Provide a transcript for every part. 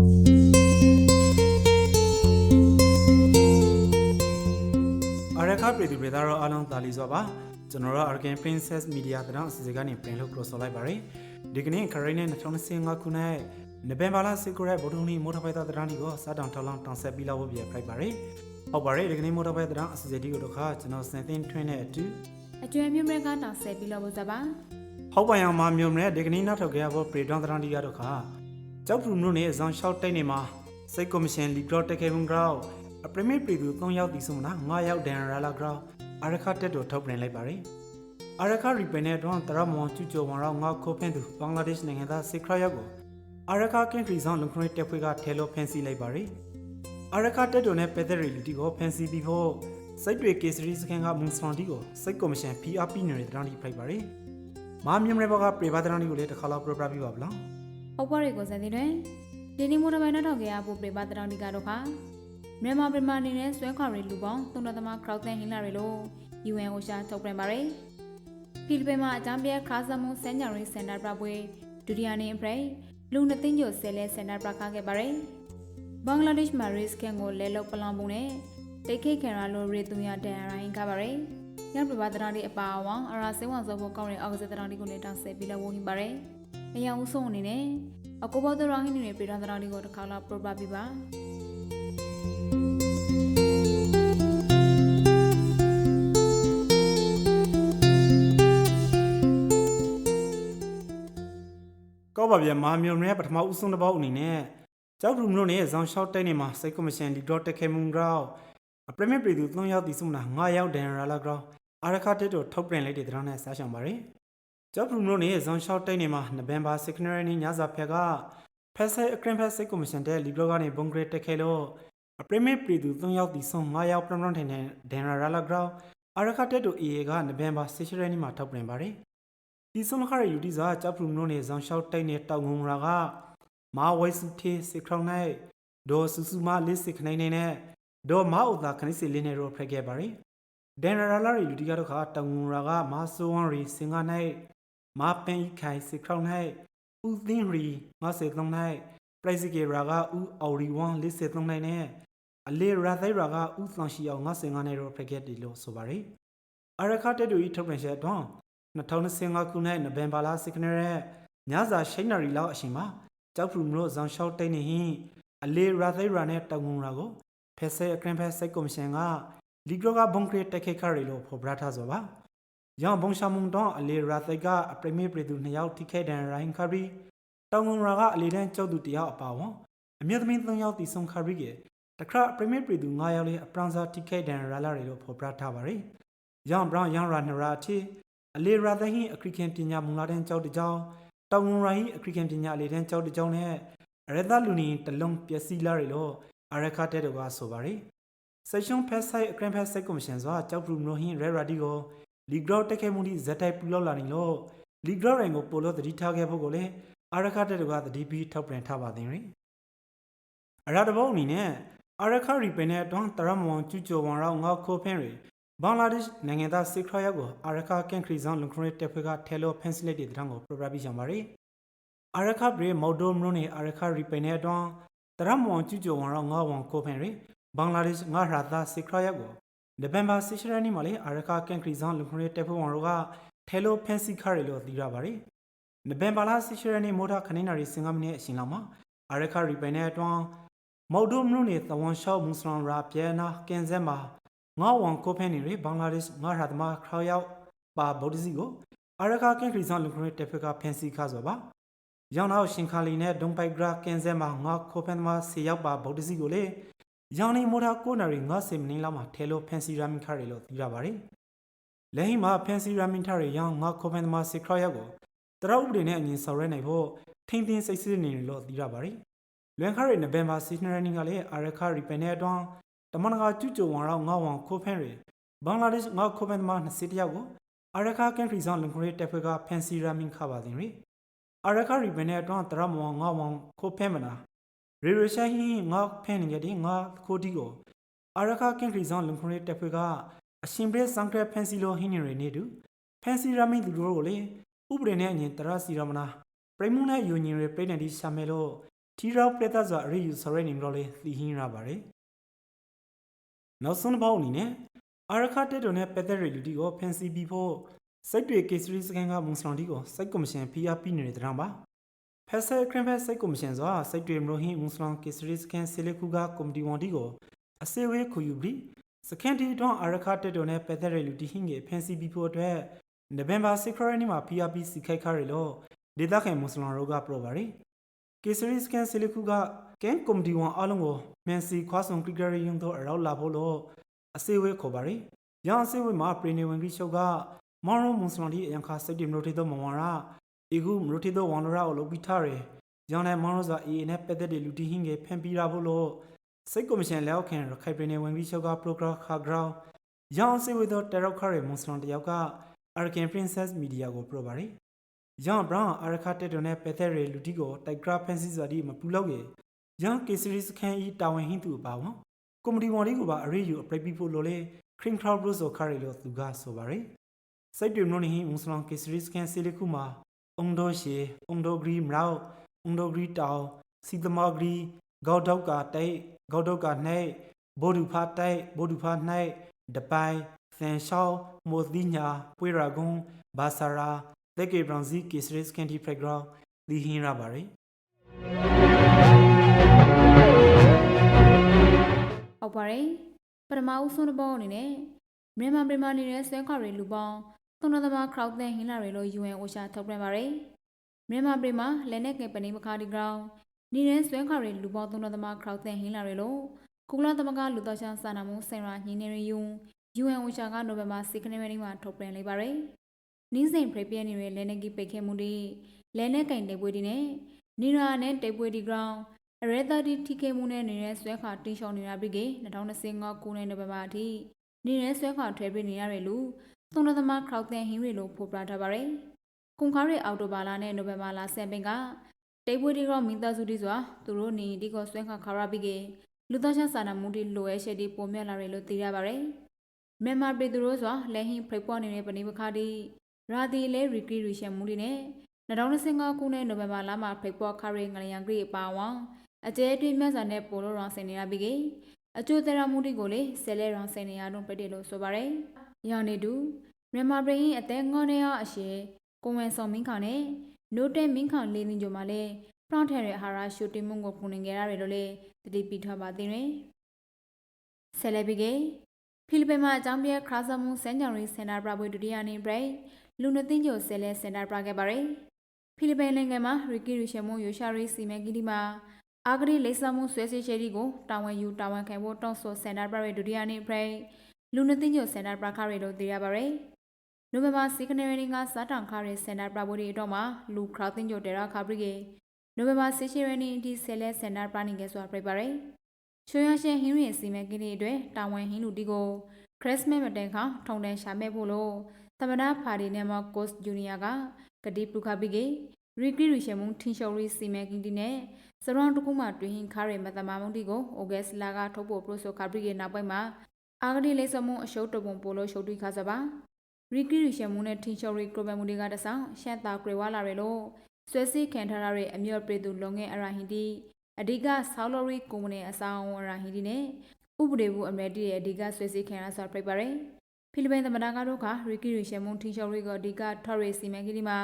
အရခပြည်သူပြည်သားတို့အားလုံးတာလီစွာပါကျွန်တော်တို့ Arkan Princess Media တရောင်းအစီအစဉ်ကနေပြင်လို့ cross လိုက်ပါရယ်ဒီကနေ့ခရိုင်နဲ့2025ခုနှစ်နိုဝင်ဘာလ10ရက်ဗုဒ္ဓဟူးနေ့မိုးထပိုက်သားတရောင်းဒီကိုစတောင်ထောက်လောင်းတောင်ဆက်ပြီးလောက်ဖို့ပြဖိုက်ပါရယ်ဟုတ်ပါရယ်ဒီကနေ့မိုးထပိုက်တရောင်းအစီအစဉ်ဒီကိုတော့ခါကျွန်တော်စင်သင်းထွင်းတဲ့အတူအကျွမ်းမြမရကတောင်ဆက်ပြီးလို့စပါဟုတ်ပါရောင်မမျိုးမနဲ့ဒီကနေ့နောက်ထောက်ခဲ့ဖို့ပြည်တော်တရောင်းဒီကတော့ခါ ကြောက်ဖြူမြို့နယ်ဇွန်ရှောက်တိုက်နေမှာစိတ်ကော်မရှင်လီဂရော့တက်ခဲမွန်ဂရောအပရမစ်ပြည်သူ3ယောက်တီးဆုံးမနာ9ယောက်ဒန်ရာလာဂရောအရခတက်တို့ထုတ်ပြန်လိုက်ပါရယ်အာရခရီပင်နဲ့တော့တရမောင်ကျူကျော်ဝါတော့ငါခိုးဖင်းသူဘင်္ဂလားဒေ့ရှ်နိုင်ငံသားစစ်ခရရောက်ကိုအာရခကင်ခရီဆောင်လုံခရီတက်ဖွဲ့ကထဲလို့ဖန်စီလိုက်ပါရီအာရခတက်တို့နဲ့ပက်သက်ရီလီတီကိုဖန်စီပြီးဖို့စိတ်တွေကေစရီစကန်ကမွန်စလွန်တီကိုစိတ်ကော်မရှင် PRP နေတဲ့တရန်တီဖိုက်ပါရီမာမြမရဘကပြေပါတရန်တီကိုလည်းတစ်ခါလောက်ပြပြပြပါဗလား ဟုတ်ပါရီကိုစတဲ့တွင်ဒီနေ့မိုးတပိုင်းတော့ကြရဖို့ပြပတရောင်းဒီကတော့ခါမြန်မာပြည်မှာနေနဲ့ဆွဲခွာရီလူပေါင်းသုံးတော်သမားခရောက်တဲ့ဟင်းလာရီလို့ UN အိုရှာထုတ်ပြန်ပါရယ်ဖိလစ်ပိုင်မှာအကြမ်းပြဲခါဆမုန်စန်ညာရီစင်တာပြပွဲဒုတိယနေ့အပရိလူနှစ်သိန်းကျော်ဆယ်လဲစင်တာပြခခဲ့ပါရယ်ဘင်္ဂလားဒေ့ရှ်မှာရစ်ကန်ကိုလဲလောက်ပလောင်ပုံနဲ့တိတ်ခိတ်ခံရလို့ရေသူရတန်ရိုင်းကပါရယ်ရပြပတရာဒီအပါအဝံအရာစေဝံစောဖို့ကောင်းတဲ့အောက်စတရာဒီကိုလည်းတောင်းဆက်ပြီးတော့ဝင်းပါရယ် အယောင်ဦးဆုံးအနေနဲ့အကောဘောတရာဟင်းနေပြည်တော်တရာဒီကိုတစ်ခါလောက်ပြပပြပါကောပါဗျမာမြမရပထမဦးဆုံးတစ်ပေါက်အနေနဲ့ကြောက်ဖြူမြို့နယ်ဇွန်ရှောက်တိုက်နေမှာစိတ်ကော်မရှင်လီဂရော့တက်ခဲမွန်ဂရောအပရမစ်ပြည်သူ3ယောက်တီးဆုံးမနာ9ယောက်ဒန်ရာလာဂရောအာရခတက်တို့ထုတ်ပြန်လိုက်တဲ့တရန်နဲ့စားရှောင်ပါရယ် ကျောက်ဖြူမြို့နယ်ဇွန်ရှောက်တိုက်နေမှာနဗ emba 6ရက်နေ့ညစာဖက်ကဖက်ဆဲအခရင်ဖက်စိတ်ကော်မရှင်တဲ့လီဘလော့ကနေဘုံဂရစ်တက်ခဲလို့အပရမစ်ပြည်သူ3ယောက်တီဆုံး9ယောက်ပရမန်ထိုင်တဲ့ဒန်ရာရာလာဂရောအာရခတက်တို့ AA ကနဗ emba 6ရက်နေ့မှာထုတ်ပြန်ပါတယ်ဒီဆုံးခရယူဒီစာကျောက်ဖြူမြို့နယ်ဇွန်ရှောက်တိုက်နေတောင်ငုံရာကမာဝိုက်စုထေစစ်ခေါင်းနိုင်ဒေါ်ဆူဆူမလေးစစ်ခနိုင်နေနဲ့ဒေါ်မာဥသာခနိစီလေးနဲ့ရောဖရက်ခဲ့ပါတယ်ဒန်ရာရာလာယူဒီကတော့ခါတောင်ငုံရာကမာဆိုဝန်ရီစင်ကနိုင် မာပင်ခိုင်စစ်ခေါင်း၌ဦးသင်းရီ53၌ပရိစကေရာကဦးအော်ရီဝမ်53၌နဲ့အလေရာသိရာကဦးဆောင်ရှိအောင်55နဲ့တော့ဖရက်တီလို့ဆိုပါရယ်အရခတက်တူဤထုတ်ပြန်ချက်တော့2025ခုနှစ်နိုဝင်ဘာလ6ရက်ညစာ6နာရီလောက်အချိန်မှာကြောက်ဖူမြို့ဇွန်ရှောက်တိတ်နေဟင်းအလေရာသိရာနဲ့တောင်ငုံရာကိုဖက်ဆဲအခရင်ဖက်စိတ်ကော်မရှင်ကလီဂရောကဘုံကရတက်ခိခရီလို့ဖော်ပြထားဆိုပါ ရောင်ဘုံရှာမုံတော့အလေရာသိတ်ကအပရမီပြည်သူနှစ်ယောက်ထိခိုက်ဒဏ်ရိုင်းခရီတောင်ငုံရာကအလေတန်းကျုပ်သူတယောက်အပါဝန်အမြတ်သမီး၃ယောက်တီဆုံခရီကတခါအပရမီပြည်သူ9ယောက်လေးအပရန်စာထိခိုက်ဒဏ်ရာလာတွေလို့ဖော်ပြထားပါရယ်ရောင်ဘရောင်ရောင်ရာနရာတီအလေရာသိဟင်းအခရိကန်ပညာမူလာတဲ့ကျောက်တစ်ကြောင်တောင်ငုံရာဟင်းအခရိကန်ပညာအလေတန်းကျောက်တစ်ကြောင်နဲ့အရသလူနီတလုံးပျက်စီးလာတွေလို့အရခတဲ့တော့ကဆိုပါရယ်စိတ်ရှုံးဖက်ဆိုင်အခရင်ဖက်ဆိုင်ကော်မရှင်စွာကြောက်ပလူနိုဟင်းရဲရာဒီကို လီဂရော့တက်ခဲမှုဒီဇက်တိုက်ပူလောက်လာနေလို့လီဂရော့ရင်ကိုပိုလို့တတိထားခဲ့ဖို့ကိုလည်းအာရခတက်တကသတိပြီးထောက်ပြန်ထားပါသေးတယ်အရာတဘောအနေနဲ့အာရခရီပင်နဲ့တွန်းတရမွန်ကျူချိုဝန်ရောငေါခိုဖင်းရီဘင်္ဂလားဒေ့ရှ်နိုင်ငံသားစစ်ခရရောက်ကိုအာရခကန်ခရီဇွန်လုံခရီတက်ဖွေကထဲလို့ဖန်စီလက်တဲ့တန်းကိုပြပြပြီးချင်ပါရီအာရခဘရီမော်ဒိုမရိုနေအာရခရီပင်နဲ့တွန်းတရမွန်ကျူချိုဝန်ရောငေါဝန်ခိုဖင်းရီဘင်္ဂလားဒေ့ရှ်ငါရာသားစစ်ခရရောက်ကို နိုဝင်ဘာ16ရက်နေ့မှာလေအာရခကန်ခရီဇွန်လုံခရီတက်ဖို့ဝန်တို့ကထဲလိုဖန်စီခရီလို့သိရပါတယ်။နိုဝင်ဘာလ16ရက်နေ့မိုးထားခနေနာရီစင်ကမနေ့အရှင်လောက်မှာအာရခရီပိုင်တဲ့အတွန်းမော်ဒိုမနုနေသဝန်ရှောက်မွတ်စလမ်ရာပြဲနာကင်ဇက်မှာငါဝန်ကိုဖန်နေရဘင်္ဂလားဒေ့ရှ်ငါရာသမားခရောရောက်ပါဗုဒ္ဓစီကိုအာရခကန်ခရီဇွန်လုံခရီတက်ဖို့ကဖန်စီခါဆိုပါ။ရောင်နောက်ရှင်ခါလီနဲ့ဒုံပိုက်ဂရာကင်ဇက်မှာငါခိုဖန်သမားဆေရောက်ပါဗုဒ္ဓစီကိုလေ ရောင်နေမိုထားကိုနာရီ90မိနစ်လောက်မှာထဲလို့ဖန်စီရာမင်ခါရီလို့သိရပါတယ်။လက်ဟိမှာဖန်စီရာမင်ထရီရောင်ငါခိုဖန်သမားစစ်ခရရောက်ကိုတရဥပဒေနဲ့အညီဆောင်ရွက်နိုင်ဖို့ထိမ့်သိမ်းစိတ်စစ်နေတယ်လို့သိရပါတယ်။လွန်ခါရီနိုဝင်ဘာ6ရက်နေ့ကလည်းအာရခရီပန်တဲ့အတွန်းတမန်ကကျူကျုံဝန်တော့ငါဝန်ခိုဖန်ရီဘင်္ဂလားဒေ့ရှ်ငါခိုဖန်သမား20တယောက်ကိုအာရခကန်ခရီဇွန်လင်ခရီတက်ဖွေကဖန်စီရာမင်ခပါသည်ရီအာရခရီပန်တဲ့အတွန်းတရမောငါဝန်ခိုဖန်မနာ ရေရရှာဟင်းငါဖဲနေကြတဲ့ငါခိုဒီကိုအာရခကန်ခရီဇွန်လုံခရီတက်ဖွေကအရှင်ပရစံကရဖန်စီလိုဟင်းနေနေတူဖန်စီရမင်းသူတို့ကိုလေဥပဒေနဲ့အညီတရစီရမနာပရိမုန်နဲ့ယူညင်ရပြိနေဒီရှာမဲလို့ထီရောက်ပြသက်စွာအရေးယူဆော်ရဲနေမလို့လေသိဟင်းရပါတယ်နောက်ဆုံးတစ်ပေါက်အနေနဲ့အာရခတက်တော်နဲ့ပက်သက်ရီလူတီကိုဖန်စီပြီးဖို့စိတ်တွေကေစရီစကန်ကမွန်စလွန်တီကိုစိတ်ကော်မရှင် PRP နေတဲ့တရံပါ ဖက်ဆယ်ခရင်ဖက်စိတ်ကော်မရှင်စွာစိတ်တွေမလို့ဟင်းမွန်စလွန်ကေစရီစကန်ဆီလခုကကော်မတီဝန်တီကိုအစေဝဲခူယူပြီးစကန်တီတော့အာရခတက်တော်နဲ့ပက်သက်ရီလူတီဟင်းကိုဖန်စီပြီးဖို့အတွက်နိုဝင်ဘာ6ရက်နေ့မှာ PRP စီခိုက်ခါရလို့ဒေသခံမွန်စလွန်ရောကပြောပါရီကေစရီစကန်ဆီလခုကကန်ကွန်မတီဝန်အားလုံးကိုမြန်စီခွာဆုံကရစ်ကရီယုံတို့အရောက်လာဖို့လို့အစေဝဲခေါ်ပါရီ။ရောင်အစေဝဲမှာပရီနေဝင်ကြီးချုပ်ကမောင်ရောမွန်စလန်ဒီအယံခါစိတ်တီမလို့ထေတော့မဝန်ရာ အီဂူမလို့ထေတော့ဝန်ရာကိုလုပ်ပြီးထားတယ်။ရောင်နဲ့မောင်ရောစွာအေးနဲ့ပတ်သက်တဲ့လူတီဟင်းငယ်ဖန်ပြီးရဖို့လို့စိတ်ကော်မရှင်လက်အောက်ခံရခိုင်ပရီနေဝင်ကြီးချုပ်ကပရိုဂရမ်ခါဂရောင်းရောင်အစေဝဲတော့တရောက်ခရဲမွန်စလန်တယောက်က Arkan Princess Media ကိုပြောပါရီ။ယောင်ဘရောင်းအာရခတက်တော်နဲ့ပက်သက်ရီလူတီကိုတိုက်ဂရာဖန်စီစွာဒီမပူလောက်ရယောင်ကေစရီစခန်ဤတာဝန်ဟင်းသူပါဝံကွန်မတီဝန်ဒီကိုပါအရေးယူအပရိပီဖို့လိုလေခရင်ခရော့ဘရုဆိုခါရီလို့သူကဆိုပါရယ်စိတ်တွေမလို့နေဟင်းမွန်စလန်ကေစရီစခန်စီလခုမှာ အုံဒိုရှေအုံဒိုဂရီမရောက်အုံဒိုဂရီတောင်စီသမဂရီဂေါဒေါက်ကတိုက်ဂေါဒေါက်ကနှိုက်ဘိုဒူဖာတိုက်ဘိုဒူဖာနှိုက်ဒပိုင်သန်ရှောင်းမိုသီညာပွေရာဂွန်ဘာဆာရာလက်ကေဘရောင်စီကေစရစ်ကန်တီဖရက်ဂရောင်းဒီဟင်းရပါရယ်ဟုတ်ပါတယ်ပထမဦးဆုံးတစ်ပေါက်အနေနဲ့မြန်မာပြည်မှာနေတဲ့ဆွဲခွာတွေလူပေါင်း သုံးသမခရောက်တဲ့ဟင်းလာတွေလို့ UN အိုရှာထုတ်ပြန်ပါတယ်မြန်မာပြည်မှာလက်နက်ကင်ပဏီမခါဒီဂရောင်းနေတဲ့ဆွဲခွာတွေလူပေါင်းသုံးသမခရောက်တဲ့ဟင်းလာတွေလို့ကုလသမဂ္ဂလူတော်ချမ်းစာနာမှုဆိုင်ရာညင်းနေရယူ UN အိုရှာကနိုဝင်ဘာ6ရက်နေ့မှာထုတ်ပြန်လိုက်ပါတယ်နင်းစိန်ဖရပြဲနေတဲ့လက်နက်ကီပိတ်ခဲမှုတွေလက်နက်ကင်တေပွဲတွေနဲ့နီရာနဲ့တေပွဲဒီဂရောင်းအရဲသားတီထိခဲမှုနဲ့နေတဲ့ဆွဲခါတင်းရှောင်နေတာပြီးကေ2025ခုနှစ်နိုဝင်ဘာအထိနေတဲ့ဆွဲခါထွဲပေးနေရတဲ့လူ သုံးလသမခရောက်တဲ့ဟင်းတွေလို့ဖော်ပြထားပါတယ်။ကွန်ခါရီအော်တိုဘာလာနဲ့နိုဝင်ဘာလ10ပင်ကတိတ်ပွေဒီကောမင်းသားစုတီစွာသူတို့နေဒီကောဆွဲခါခါရပြီးကေလူသားချင်းစာနာမှုတွေလိုရဲရှက်ဒီပုံမြတ်လာတယ်လို့သိရပါတယ်။မြန်မာပြည်သူတို့စွာလက်ဟင်းဖိတ်ပွားနေတဲ့ပဏိပခါတီရာဒီလဲရီကရီရီရှန်မှုတွေနဲ့2025ခုနှစ်နိုဝင်ဘာလမှာဖိတ်ပွားခါရီငလျံဂရီအပါအဝင်အကျဲတွင်းမြတ်စွာနဲ့ပိုလိုရောင်ဆင်နေရပြီးကအကျိုးတရားမှုတွေကိုလေဆဲလဲရောင်ဆင်နေရတော့ပြတယ်လို့ဆိုပါရယ်။ ရောင်နေတူမြန်မာပြည်ရင်အသက်ငေါနေရအရှိကိုဝင်ဆောင်မင်းခေါင်နဲ့နိုးတဲမင်းခေါင်လေးနေကြမှာလေပရောင်းထရရဲ့အာဟာရရှူတင်မှုကိုပုံနေကြရတယ်လို့လေတတိပိထားပါသေးတယ်။ဆဲလဲပြီးကဖိလစ်ပိုင်မှာအကြောင်းပြခရာဆာမှုစန်ကြောင်ရီစင်တာပရာဘွေဒုတိယနေ့ဘရိတ်လူနသိန်းကျော်ဆဲလဲစင်တာပရာခဲ့ပါရယ်။ဖိလစ်ပိုင်နိုင်ငံမှာရီကီရီရှယ်မွန်ယိုရှာရီစီမဲကီဒီမှာအာဂရီလိပ်စာမှုဆွဲစီချယ်ဒီကိုတာဝန်ယူတာဝန်ခံဖို့တောင်းဆိုစင်တာပရိဒုတိယနေ့ဖရိ လူနသိညိုစင်တာပရခရီလို့သိရပါရယ်နိုဝင်ဘာ6ရက်နေ့ကစားတောင်ခရီစင်တာပရဘိုဒီတော့မှာလူခရာသိညိုတေရာခါပရီကေနိုဝင်ဘာ6ရက်နေ့အထိဆယ်လက်စင်တာပရနေကဆိုပြပါရယ်ချွေရရှင်ဟင်းရင်စီမံကိန်းတွေအတွက်တာဝန်ဟင်းလူတီကိုခရစ်စမတ်မတိုင်ခါထုံတန်ရှာမဲ့ဖို့လို့သမနာဖာဒီနဲ့မကော့စ်ဂျူနီယာကဂတိပုခပိကေရီကီရီရှမုန်ထင်ရှော်ရီစီမံကိန်းတီနဲ့စရောင်းတကူမှတွင်ဟင်ခါရဲမသမမုန်တီကိုအိုဂက်စလာကထုတ်ဖို့ပရိုဆိုကာပရီကေနောက်ပိုင်းမှာ အာဂဒီလိစမုံအရှုပ်တပုံပိုလို့ရှုပ်ထွေးခါစပါရီကီရီရှမုန်နဲ့ထင်ချော်ရီကရိုဘမ်မူတွေကတဆောင်ရှန်တာဂရေဝါလာရဲလို့ဆွဲစိခံထားရတဲ့အမျိုးပြည်သူလုံငယ်အရာဟင်တီအဓိကဆောက်လော်ရီကုမ္ပဏီအဆောင်အရာဟင်တီနဲ့ဥပဒေဘူးအမေတီရဲ့အဓိကဆွဲစိခံရဆိုပြပါရယ်ဖိလစ်ပိုင်သမ္မတကတို့ကရီကီရီရှမုန်ထင်ချော်ရီကအဓိကထော်ရီစီမံကိန်းဒီမှာ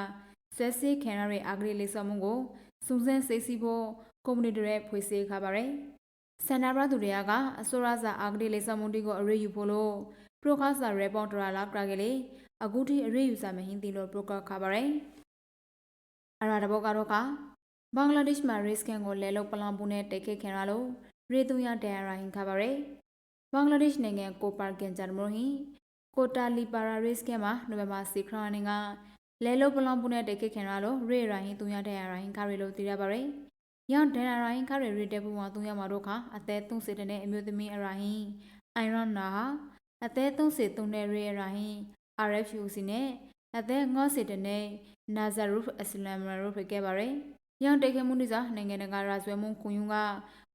ဆွဲစိခံရတဲ့အာဂဒီလိစမုံကိုစုံစမ်းစိတ်စီဖို့ကုမ္ပဏီတွေဖွေစေခါပါရယ် စန္ဒရာသူတွေကအစိုးရစာအာဂတိလိစမွန်တီကိုအရေးယူဖို့လို့ပရိုကားစာရေပွန်ဒရာလာကရကလေးအခုထိအရေးယူစာမဟင်းတီလို့ပရိုကာခါပါရယ်အရာတဘောကတော့ကဘင်္ဂလားဒေ့ရှ်မှာ risk ကန်ကိုလဲလို့ပလောင်ပူနဲ့တိတ်ခိခင်ရလို့ရေသူရတန်ရာဟင်ခါပါရယ်ဘင်္ဂလားဒေ့ရှ်နိုင်ငံကိုပါကင်ဂျန်မလို့ဟင်ကိုတာလီပါရာ risk ကန်မှာနိုဝင်ဘာ6ရက်နေ့ကလဲလို့ပလောင်ပူနဲ့တိတ်ခိခင်ရလို့ရေရာဟင်သူရတန်ရာဟင်ခါရလို့သိရပါရ ယ်။ရောင်ဒန်ရာရင်ခါရရီတက်ပူမှာသူရမှာတို့ခါအသက်30တဲ့အမျိုးသမီးအရာဟင်အိုင်ရန်နာဟာအသက်33တဲ့ရီအရာဟင် RFUC နဲ့အသက်50တဲ့နာဇာရူဖ်အစ္စလမ်ရူဖ်ခဲ့ပါရယ်။ရောင်တိတ်ခမှုနိစားနိုင်ငံတကာရာဇဝဲမှုကွန်ယုံက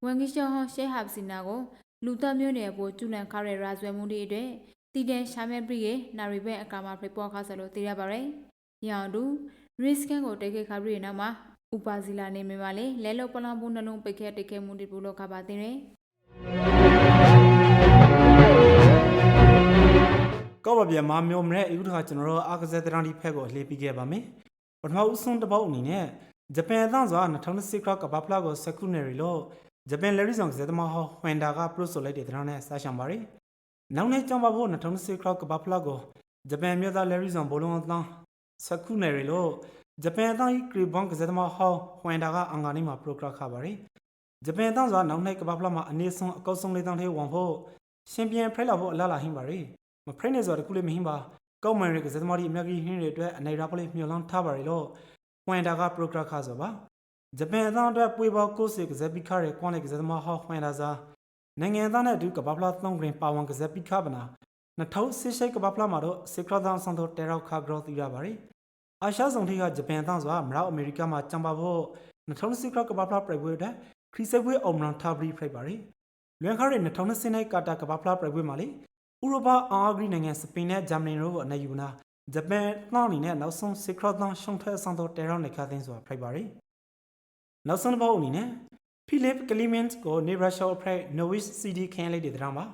ဝန်ကြီးချုပ်ဟောရှေဟပ်စီနာကိုလူသက်မျိုးနယ်ပေါ်ကျူလန်ခါရရာဇဝဲမှုတွေအတွက်တည်တဲ့ရှာမဲပရိရဲ့နာရီဘက်အကာမှာဖိပေါ်ခါဆလို့သိရပါရယ်။ရောင်တူ risk ကိုတိတ်ခခါပရိနောက်မှာ ဥပါစီလာနေမြန်မာလေလဲလောပလောင်ဘူးနှလုံးပိတ်ခဲတိတ်ခဲမှုတိပူလောကပါတင်ရယ်ကောပါပြန်မမျိုးမရဲအခုတစ်ခါကျွန်တော်တို့အာကစားတရန်ဒီဖက်ကိုအလေးပေးခဲ့ပါမယ်ပထမဦးဆုံးတစ်ပုတ်အနေနဲ့ဂျပန်အသံစွာ2010ခရကဘာဖလာကိုစကုနယ်ရီလို့ဂျပန်လက်ရီဆောင်ကစားသမားဟောဟွန်ဒါကပရိုဆိုလိုက်တဲ့တရန်နဲ့စရှံပါရီနောက်နေ့ကြောင်းပါဖို့2010ခရကဘာဖလာကိုဂျပန်မြို့သားလက်ရီဆောင်ဘလုံးအသံစကုနယ်ရီလို့ ဂျပန်အသံဤကရီဘွန်ကစားသမားဟောဟွန်ဒါကအင်္ဂါနေ့မှာပရိုဂရခပါရီဂျပန်အသံစွာနောက်နေ့ကဘာဖလာမှာအနေဆုံးအကောက်ဆုံးလေးတောင်းသေးဝန်ဖို့ရှင်ပြန်ဖရဲလာဖို့အလားလာဟင်းပါရီမဖရိနေဆိုတော့တခုလေးမဟင်းပါကောက်မန်ရဲ့ကစားသမားတွေအများကြီးဟင်းတွေအတွက်အနေရာပလေးမျှော်လင့်ထားပါရလို့ဝမ်ဒါကပရိုဂရခါဆိုပါဂျပန်အသံအတွက်ပွေပေါ်ကိုစေကစားပိခါရဲ့ကွန်လေးကစားသမားဟောဝမ်ဒါစာနိုင်ငံသားနဲ့အတူကဘာဖလာသုံးဂရင်ပါဝန်ကစားပိခါပနာ2018ကဘာဖလာမှာတော့စေကရဒန်ဆန်တော့တေရောက်ခါဂရောသီရပါရီ အာရှဆောင်ထိကဂျပန်အသံဆိုတာမရောက်အမေရိကမှာကြံပါဖို့2010ကဘာဖလာပြိုင်ပွဲအတွက်ခရီးစက်ပွဲအောင်မန်ထားပြီးဖိုက်ပါရီလွန်ခါရဲ့2010နိုက်ကတာကဘာဖလာပြိုင်ပွဲမှာလေဥရောပအာဂရီနိုင်ငံစပိန်နဲ့ဂျာမနီတို့ကိုအနေယူနာဂျပန်နှောင်းအနေနဲ့နောက်ဆုံးစစ်ခရသန်ရှုံထွက်ဆောင်တော့တေရောနေခသင်းဆိုတာဖိုက်ပါရီနောက်ဆုံးတစ်ပုတ်အနေနဲ့ဖိလစ်ကလီမန့်ကိုနေဘရာရှော့ဖရက်နိုဝစ်စီဒီခင်းလိုက်တဲ့ဒရမှာ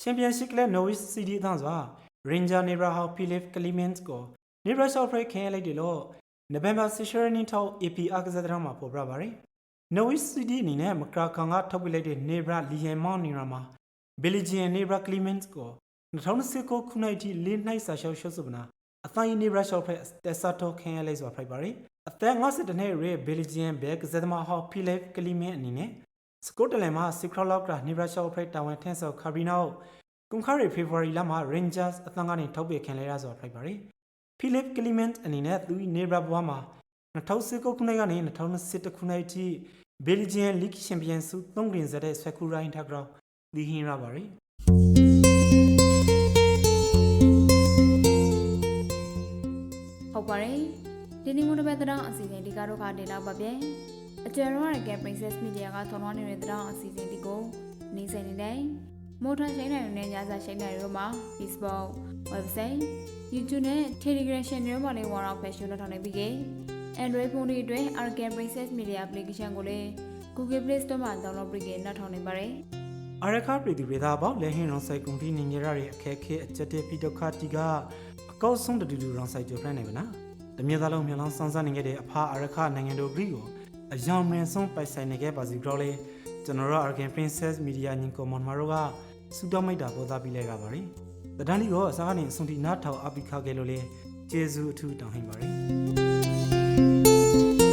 ချန်ပီယံရှစ်ကလနိုဝစ်စီဒီသန်းစွာရင်ဂျာနေဘရာဟောဖိလစ်က လီမန့်ကိုနေဘရာရှော့ဖရက်ခင်းလိုက်တယ်လို့နိုဝင်ဘာ16ရက်နေ့ထောက် AP အကစားဒရမှာပေါ်ပြပါရီနိုဝစ်စီဒီအနေနဲ့မကရာကန်ကထုတ်ပြလိုက်တဲ့နေဘရာလီယန်မောင်နီရာမှာဘယ်လီဂျီယန်နေဘရာကလီမန့်ကို2019ခုနှစ်အထိလေးနှိုက်စာရှောက်ရှုပ်စပနာအတိုင်းနေဘရာရှောက်ဖက်တက်ဆာတော့ခင်းရလိုက်စွာဖိုက်ပါရီအသက်52နှစ်ရဲဘယ်လီဂျီယန်ဘက်ကစားသမားဟောဖီလက်ကလီမန့်အနေနဲ့စကော့တလန်မှာစီခရလော့ကရာနေဘရာရှောက်ဖက်တာဝန်ထင်းဆော့ခါဘီနိုကွန်ခါရီဖေဖော်ဝါရီလမှာ Rangers အသံကနေထုတ်ပြခင်လဲရစွာဖိုက်ပါရီဖီ လက်ကလီမန့်အနေနဲ့သူနေဘရာဘွားမှာ2019ခုနှစ်ကနေ2021ခုနှစ်အထိဘယ်လီဂျီယန်လိဂ်ချန်ပီယံဆု3ဂရင်ဇက်တဲ့ဆွဲကူရိုင်းထက်ကြောဒီဟင်ရပါရီဟုတ်ပါတယ်ဒီနေ့မို့တပတ်တောင်အစီအစဉ်ဒီကတော့ခါတင်တော့ပါဗျအကျယ်ရောရက Princess Media ကထုံထွန်းနေတဲ့တောင်အစီအစဉ်ဒီကိုနေဆိုင်နေတယ်မိုးထရှိန်နိုင်တဲ့ညစာရှိန်နိုင်တို့မှာ Facebook website YouTube နဲ့ Telegram channel မှာလည်းဝါတော့ fashion လောက်ထောင်နေပြီကေ Android phone တွေအတွက် Arcan Princess Media application ကိုလည်း Google Play Store မှာ download ပြီးကေနောက်ထောင်နေပါတယ်အရခပြည်သူတွေသားပေါ့လဲဟင်းရောင်ဆိုင်ကုန်တီနေကြရတဲ့အခက်ခဲအကြက်တဲ့ပြီးဒုက္ခတီကအကောက်ဆုံးတူတူရောင်ဆိုင်ကျော်ဖလိုက်နိုင်ပါလားတမြေသားလုံးမြေလောင်းစမ်းစမ်းနေခဲ့တဲ့အဖအရခနိုင်ငံတို့ဂရီကိုအယောင်မင်းဆုံးပိုက်ဆိုင်နေခဲ့ပါစီကြောလေကျွန်တော်တို့ Argan Princess Media ညင်ကောမွန်မာတို့ကစူတောင်းမိတ်တာပေါ်သားပြီးလိုက်ရပါတယ် တဒန်းလီကိုအစားကနေအဆုံးထိနားထောင်အပိခခဲ့လို့လေကျေးဇူးအထူးတောင်းဟိပါရစေ